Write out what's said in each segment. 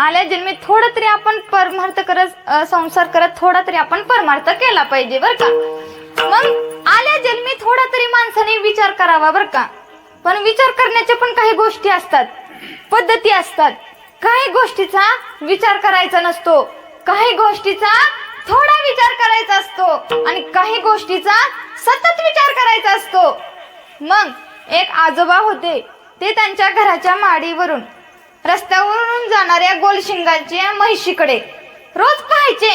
आल्या जन्मी थोडं तरी आपण परमार्थ करत संसार करत थोडा तरी आपण परमार्थ केला पाहिजे बर का? मग आल्या जन्मी थोडा तरी माणसाने विचार करावा बर का? पण विचार करण्याच्या पण काही गोष्टी असतात पद्धती असतात. काही गोष्टीचा विचार करायचा नसतो काही गोष्टीचा थोडा विचार करायचा असतो आणि काही गोष्टीचा सतत विचार करायचा असतो. मग एक आजोबा होते ते त्यांच्या घराच्या माडीवरून रस्त्यावरून जाणाऱ्या गोलशिंगाच्या म्हैशीकडे रोज पाहायचे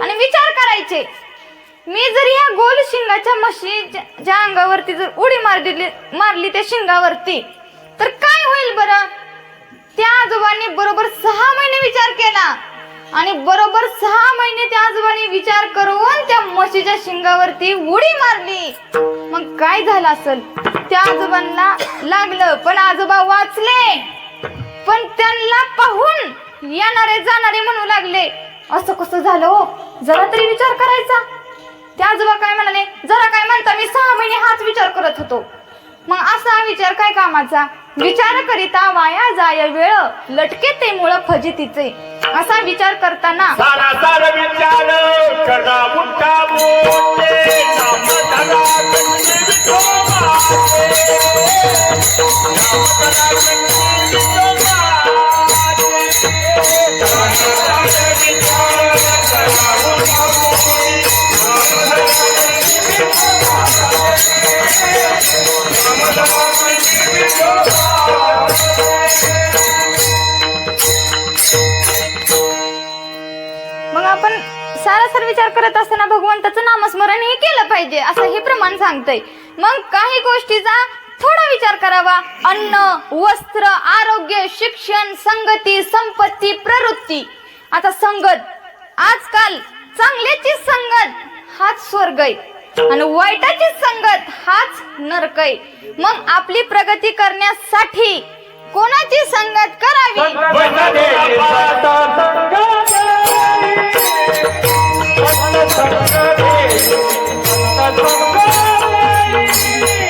आणि विचार करायचे. मी जर या गोल शिंगाच्या म्हशीच्या अंगावरती जर उडी मार दिली मारली त्या शिंगावरती तर काय होईल बरं? त्या आजोबांनी बरोबर सहा महिने विचार केला आणि बरोबर सहा महिने त्या आजोबांनी विचार करून त्या म्हशीच्या शिंगावरती उडी मारली. मग काय झालं असेल? त्या आजोबांना लागलं पण आजोबा वाचले. पण त्यांना पाहून येणारे जाणारे म्हणू लागले. असं कसं झालं हो? जरा तरी विचार करायचा. त्या आजोबा काय म्हणाले? जरा काय म्हणता मी सहा महिने हाच विचार करत होतो. मग असा विचार काय कामाचा? विचार करिता वाया जाय वेळ लटके ते मुळ फजितीचे. असा विचार करताना सारा सारा विचार आपण सारासार विचार करत असताना भगवंताचं नामस्मरण हे केलं पाहिजे असं हे प्रमाण सांगतंय. मग काही गोष्टीचा थोडा विचार करावा. अन्न वस्त्र आरोग्य शिक्षण संगती संपत्ती प्रवृत्ती. आता संगत. आजकाल चांगल्याची संगत हाच स्वर्ग आहे. आणि वाईटाची संगत हाच नरक आहे. मग आपली प्रगती करण्यासाठी कोणाची संगत करावी? Thank you.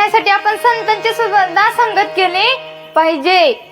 ह्यासाठी आपण संतांची सुद्धा संगत केली पाहिजे.